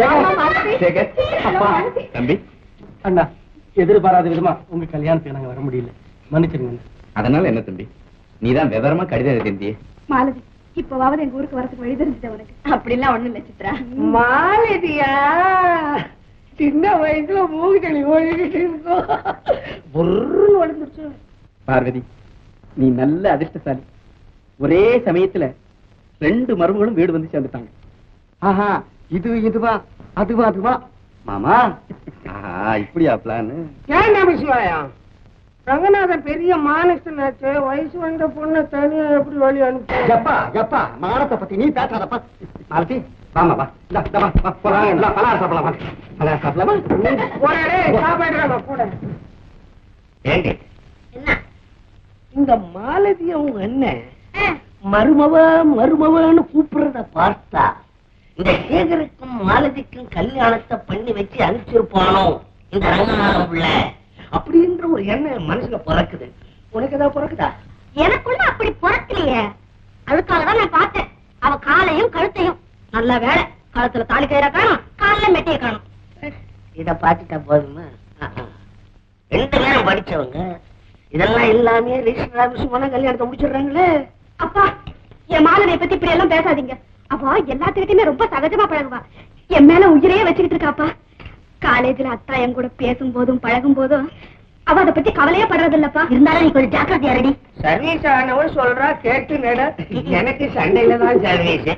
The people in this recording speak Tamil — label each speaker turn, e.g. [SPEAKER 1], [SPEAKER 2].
[SPEAKER 1] சேகர்
[SPEAKER 2] அப்பா.
[SPEAKER 1] தம்பி.
[SPEAKER 3] அண்ணா எதிர்பாராத விதமா உங்க கல்யாணத்துக்கு நாங்க வர முடியல. மன்னிச்சிருங்க.
[SPEAKER 1] அதனால என்ன தம்பி? நீதான் விவரமா கடிதம் எழுதியிருந்தியே.
[SPEAKER 2] மாலதி இப்பவாவது எங்க ஊருக்கு வரதுக்கு வழி தெரிஞ்சுட்ட உனக்கு? ஒண்ணும் இல்ல சித்ரா.
[SPEAKER 4] மாலதியா? சின்ன வயசுல மூகுதலி ஓடிட்டு இருக்கோம் வளர்ந்துருச்சு
[SPEAKER 1] பார்வதி நீ நல்ல அதிர்ஷ்டசாலி. ஒரே சமயத்துல ரெண்டு மருமகளும் வீடு வந்து சேர்ந்துட்டாங்க.
[SPEAKER 4] ஆஹா இது இதுவா அதுவா அதுவா.
[SPEAKER 1] மாமா இப்படியா பிளான்
[SPEAKER 4] ஏன் விஷயம் ரங்கநாதன் பெரிய மானஸ்தனாச்சு வயசு வந்த பொண்ணை தனியா எப்படி வழி அனுப்பி?
[SPEAKER 3] எப்பா எப்பா மானத்தை பத்தி நீ பேசாதப்பா. மாலதி வாமா வா. இந்தா, வா, போலாம், பலகாரம் சாப்பிடலாம் வா. பலகாரம் சாப்பிடலாமா?
[SPEAKER 4] சாப்பாடுறாங்க கூட
[SPEAKER 1] ஏண்டி?
[SPEAKER 2] என்ன?
[SPEAKER 4] இந்த அண்ணன் மருமவ மருமவன்னு கூப்பிடுறத பார்த்தா இந்த சேகருக்கும் மாலதிக்கும் கல்யாணத்தை பண்ணி வச்சு அனுப்பிச்சிருப்பானோ? இந்த ரங்கநாதன் பிள்ளை. அப்படின்ற ஒரு எண்ணம் மனசுல பிறக்குது. உனக்கு ஏதாவது பிறக்குதா?
[SPEAKER 2] எனக்குள்ள அப்படி பிறக்கலையே. அதுக்காக தான் நான் பார்த்தேன். அவ காலையும் கழுத்தையும். நல்ல வேலை கழுத்துல தாலி கயிறா காணும் காலில் மெட்டிய காணும்.
[SPEAKER 4] இத பாத்துட்டா போதுமா. ரெண்டு பேரும் படிச்சவங்க இதெல்லாம் எல்லாமே ரிஜிஸ்டர் ஆபீஸ் போனா கல்யாணத்தை முடிச்சிடுறாங்களே.
[SPEAKER 2] அப்பா என் மாலனை பத்தி இப்படி எல்லாம் பேசாதீங்க. அவ எல்லாத்துக்கிட்டயுமே ரொம்ப சகஜமா பழகுவா. என் மேல உயிரையே வச்சுக்கிட்டு இருக்காப்பா. காலேஜ்ல அத்தா என் கூட பேசும் போதும் பழகும் போதும் அவ அதை பத்தி கவலையே படுறது இல்லப்பா இருந்தாலும் நீ கொஞ்சம் ஜாக்கிரதையா ரெடி
[SPEAKER 4] சர்வீஸ் ஆனவன் சொல்றா கேட்டு நட. எனக்கு சண்டையில தான் சர்வீஸ்.